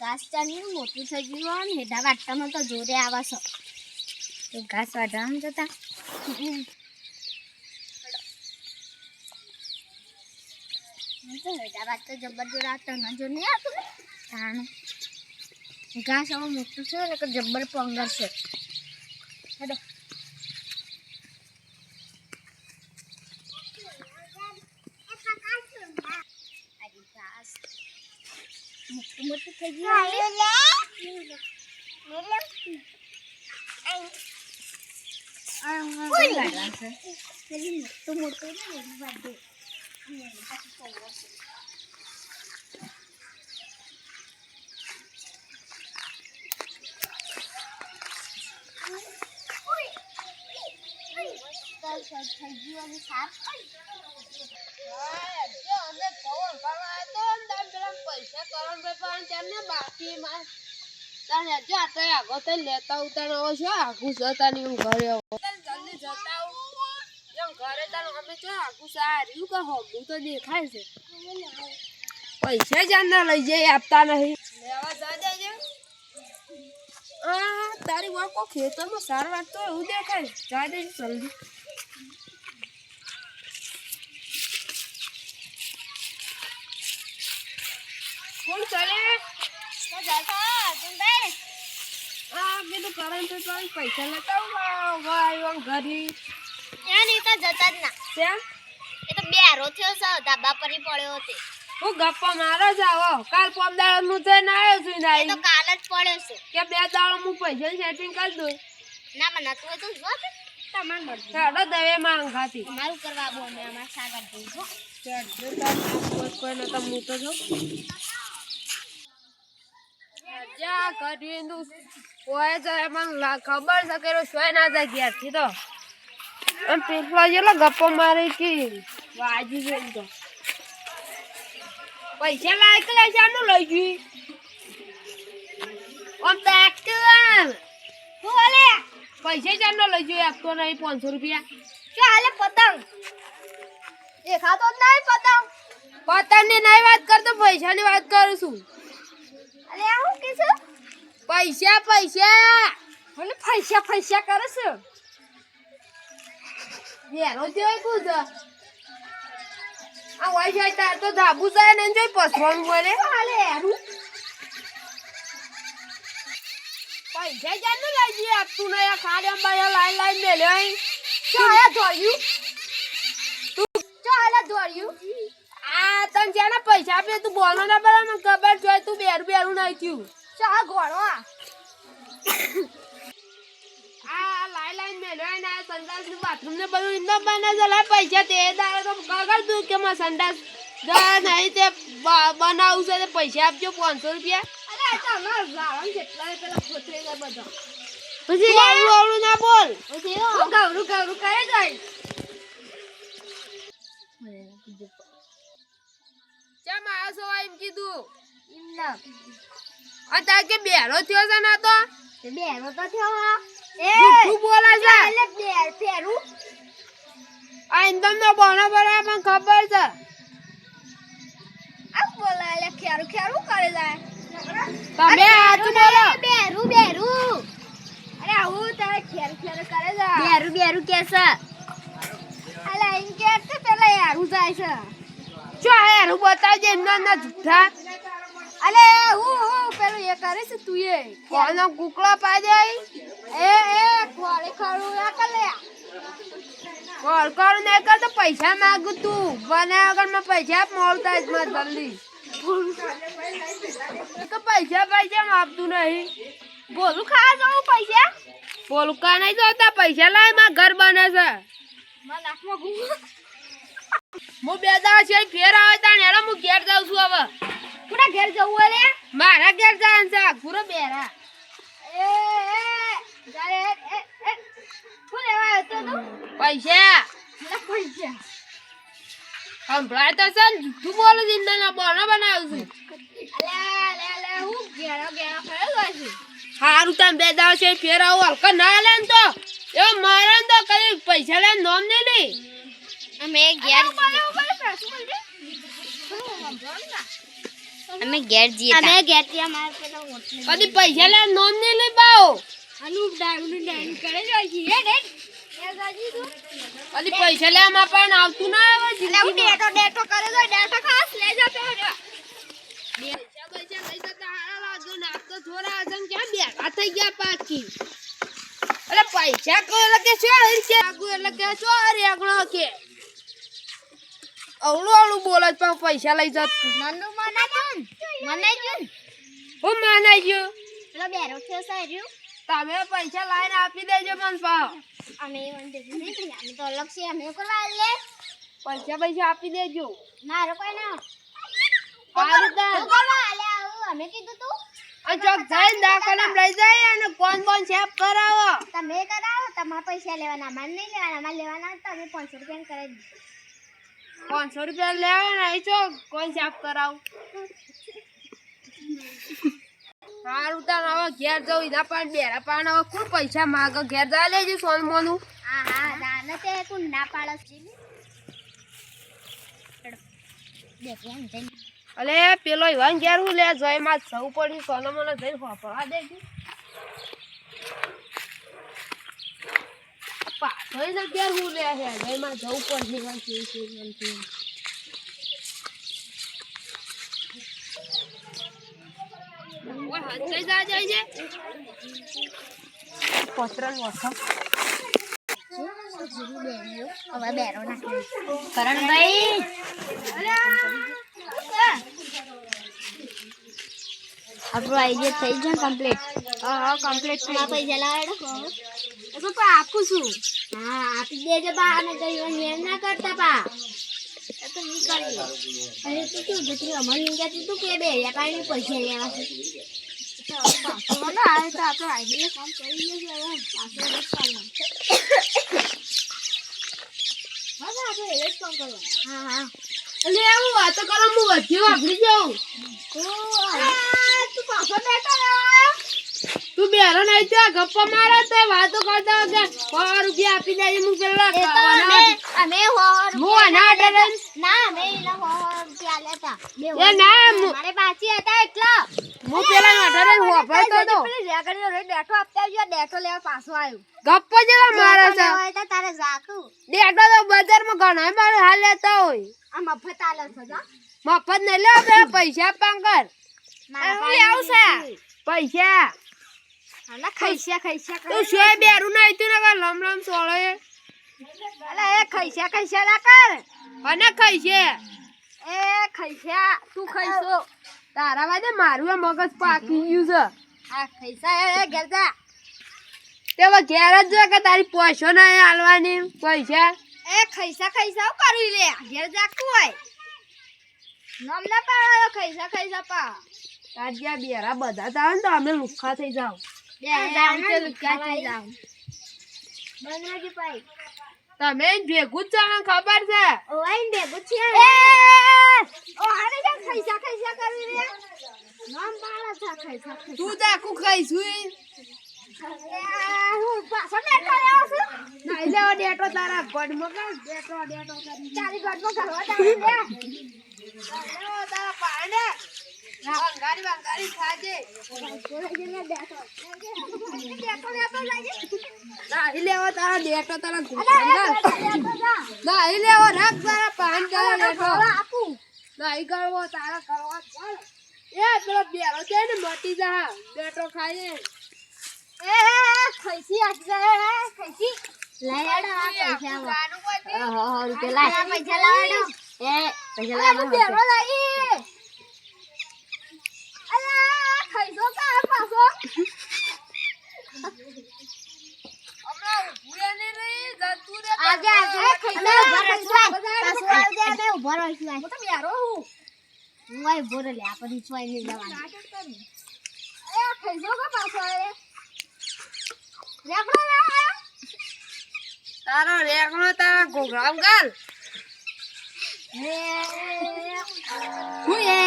ઘાસ ચાલ્યું મોટું થઈ ગયું હોય ને હેઠા વાટકામાં તો જોરે આવા છો. તો ઘાસ વાઢવામાં જતા. હું તો જબર જોર આવતો ન જો નહીં આવતું ને? ઘાસ હવે મોટું છે એટલે જબ્બર પંગર છે. હેડો આજે ઘાસ મોટું મોટું થઈ ગયું હવે. કોઈ વાઢવાનું છે પેલી મોટું મોટું ને એનું વાંધો. અને એની આ તારી વાકો ખેતરમાં સારવાર તો એવું દેખાય. જા દેજે જલ્દી. કોણ ચાલે? પૈસા લેતા આવું આવ્યો ઘરી નહીં તો જતા જ ના કેમ એ તો બેરો થયો છે ધાબા પર પડ્યો હતો હું ગપ્પા મારો જ આવો કાલ પોમ તો ના આવ્યો છું એ તો કાલ જ પડ્યો છે કે બે દાડો હું પૈસા સેટિંગ કરી દઉં ના મને તું જો તે. મરજી ચાલો અમારું કરવા અમે અમારે સાગર દઈ જો કોઈ તો હું તો જો જા કરી દઉં કોઈ જાય એમાં ખબર છે કે સોય ના જાય ઘેરથી તો. એમ પેલા જેલો ગપ્પો મારે કે વાજી છે તો. પૈસા લાયક લે આનું લઈ ગઈ. ઓમ ટુ આમ હું હાલે? પૈસા જાનો લઈ ગયું એક તો નહીં, પાંચસો રૂપિયા. કે હાલે પતંગ? દેખાતો જ નહીં પતંગ. પતંગની નહીં વાત કરતો, પૈસાની વાત કરું છું. અલે હું કે કીધું પૈસા પૈસા. મને પૈસા પૈસા કરે છે. વેરો જોઈ કુદ આ વાઈ જાય તાર તો ધાબુ જાય ને જોઈ પસવાનું મળે હાલે યારું પૈસા જાનું લઈ જઈએ આપતું નહીં આ ખાડ્યા અંબાયા લાઈન લાઈન મેલ્યો અહીં. ચાલે દોડ્યું ચાલે દોડ્યું તને જેના પૈસા આપે તું બોલો ના બરાબર મને ખબર જોય તું બેરું બેરું નાખ્યું ચા ઘોડો આ. આ લાઈન લાઈન મેલ્યો આ સંડાસનું બાથરૂમ ને બધું ઇન્દમ બને છે લા પૈસા તે દાડે તો કાગળ દઉં કે માં સંડાસ જા નહીં તે બનાવું છે તે પૈસા આપજો પાંચસો રૂપિયા. અરે આ તો અમારા ગાળણ જેટલા પેલા ખોતરે બધા. પછી આવડું આવડું ના બોલ. પછી ગવરું ગવરું કરે જાય આવ્યો છો એમ કીધું? ઇન્દમ અને તાર કે બેરો થયો છે ના તો? બેરો તો થયો હા. એ તું બોલે છે? એટલે બેર ફેરું. આ ઇન્દમ તમને બોનો બરાબર મને ખબર છે? આ બોલા એટલે ખેરું ખેરું કરે જાય તમે હાચું બોલો. બેરું બેરું. અરે આવું તારે ખેર ખેર કરે છે. બેરું બેરું કે છે? અલે એમ કે પેલા યારું જાય છે. ચો યાર બતાવજે એમના ના જૂઠા. અલે, હું હું, પેલું એ કરે છે તું એ. કોનો કુકડો પાડે? એ એ ખોળે ખોળું એ કરે. કોલ કોલ નહીં કર તો પૈસા માંગુ તું. બને અગર મેં પૈસા મળતા જ મત જલ્દી. તો પૈસા પૈસા આપતું નહીં. બોલું ખાવા જાઉં પૈસા? પોલકા નહીં જોતા પૈસા લાયમાં ઘર બને છે. મારા નાકમાં ગુમ હું બે દાડા છે ફેર આવે તાણ હેડો હું ઘેર જાઉં છું હવે. પૂરા ઘેર જવું અલે મારા ઘેર જવાનું છે પૂરો બેરા. એ એ જારે એ એ શું લેવા આવ્યો તો તું? પૈસા. મને પૈસા. સંભળાય તો છે ને બોલું છું ના બોનો બનાવું છું. અલે અલે અલે હું ઘેરો ઘેરો કરે છું. હારું તમે બે દાડા છે ફેર આવું હલકા ના લે તો. એ મારે તો કઈ પૈસા લે નોમ નહીં અમે ઘેર અમે ઘેર જઈએ અમે ઘેર પેલો કદી પૈસા લે નોમ નહીં લઈ પાઓ અનુપ ડાયનું ડાયનું કરે છે હે ને એ સાજી તું? કદી પૈસા લે આમાં પણ આવતું ના આવે એટલે હું ડેટો ડેટો કરે છે ડેટો ખાસ લે જા. પેલો પૈસા પૈસા લઈ જતા હારા લાગ્યો ને આ તો ક્યાં બેઠા થઈ ગયા પાછી. અરે પૈસા કો લગે હરી કે? આગુ એટલે કે શું હરી આગળો કે અવળું અવળું બોલે છે પણ પૈસા લઈ જત. નંદુ મને જોન મને જોન હું માનાઈ જો પેલો બેરો થયો સાર્યું તમે પૈસા લાઈને આપી દેજો મન પા અમે એવું દેજો નહીં અમે તો અલગ છે અમે કરવા લે પૈસા પૈસા આપી દેજો. મારો કોઈ ના અમે કીધું તું. ચોક જઈને દાખલા લઈ જાય અને કોણ કોણ સેફ કરાવો. તમે કરાવો તમારા પૈસા લેવાના અમારે નહીં લેવાના. અમારે લેવાના તમે પાંચસો રૂપિયા કરાવી દીધું પાંચસો રૂપિયા લેવા ને અહીં ચોક કોણ સેફ કરાવું? સારું તાર હવે ઘેર જવું એના પાડ બેરા પણ હવે કોણ પૈસા માગે? ઘેર જા લેજો સોન મોનું. હા હા દાને તે કોણ ના પાડસ છે. અલે પેલો ઈવાન ઘેર હું લે જય માં જવું પડી સોનો મને જઈને હોપવા દેજો. પાછો એને ઘેર હું લે છે જય જવું પડશે ઈવાન કેવું છે પત્રન વખત. હવે બેરો નાખી કરણભાઈ! આપણું આઈડિયા થઈ જાય કમ્પ્લીટ હા હા કમ્પ્લીટ થઈ પૈસા લાવડો એ તો આપું છું હા આપી દેજો બા અને કઈ મેળ ના કરતા બા. તો કરી અરે તું શું જતી અમારે નહીં તું કે બે હજાર પાણી પૈસા લેવા છે? હવે આવે તો આપણો કામ કરી હા હા આપણે એ કામ કરવાનું હા હા. એટલે એવું વાતો કરો હું વધ્યું વાપરી જાઉં. તું પાછો બેઠો રહ્યો તું બેરો નહીં તો ગપ્પો મારો તો વાતો કરતા કે સો રૂપિયા આપી દેજે હું પેલા એ તો અમે અમે આના રૂપિયા આડે લેતા- ના અમે એના હો રૂપિયા લેતા. એ ના, મારે પાછી હતા એટલા. હું પેલા અઢારે વાપરતો તો પેલી રેગડીઓ રે ડેટો આપતા આવ્યો ડેટો લેવા પાછો આવ્યો. ગપ્પો જેવા મારે છે. તો તારે જાકું ડેટો તો બજારમાં ઘણા મારે હાલ લેતા હોય. આ મફત આલે છે જા. મફત નહીં લે પૈસા પાંગર મારા લેવું પૈસા. હાલા ખૈસ્યા ખૈસ્યા કરે તું શું બેરું નહીં તું ને લમ લમ સોળે. અલા એ ખૈસ્યા ખૈસ્યા ના કર. અને ખૈસે એ ખૈસ્યા તું ખૈસો તારા વાદે મારું આ મગજ પાકી ગયું છે. આ ખૈસા એ ઘેર જા. તે હવે ઘેર જ જો કે તારી પૈસો નહીં હાલવાની. પૈસા એ ખૈસા ખૈસા કરી લે. ઘેર જા હોય. નામ ના પાડો ખૈસા ખૈસા પા. તાર જ્યાં બેરા બધા થાય ને તો અમે લુખા થઈ જાવ તમે ભેગું જ તમને ખબર છે ઓવાઈન ભેગું છે ઓ હારે જા ખૈસા ખૈસા કરવી રે નામ પાડો છે ખૈસા ખૈસા તું આખું ખાઈશું એ, હું પાછો બેઠો રહ્યો છું નહીં લેવો ડેટો તારા ગઢમાં કે ડેટો ડેટો કરી તારી ગોડમાં ઘરવા જાવું લે તારા પાડે વંગારી વંગારી ખાજે નહીં લેવો તારા ડેટો તારા ઘૂંટણ લેવો રાખ તારા પાન તારા ડેટો નહીં કરવો તારા કરવા ચાલ એ પેલો બેરો છે ને મટી જા ડેટો ખાઈએ હમણાં ઊભું રહે ને નહીં, જતું રહે આજે આજે ખૈસા ઊભો રહીશું હું તો બેરો હું હું આય ઊભો રહી આપણે છોય નહીં જવાનું એ ખૈસો કો પાછો આવે રેપડો રે તારો રેગણો તારા ઘોઘરામ ગાલ રે હુએ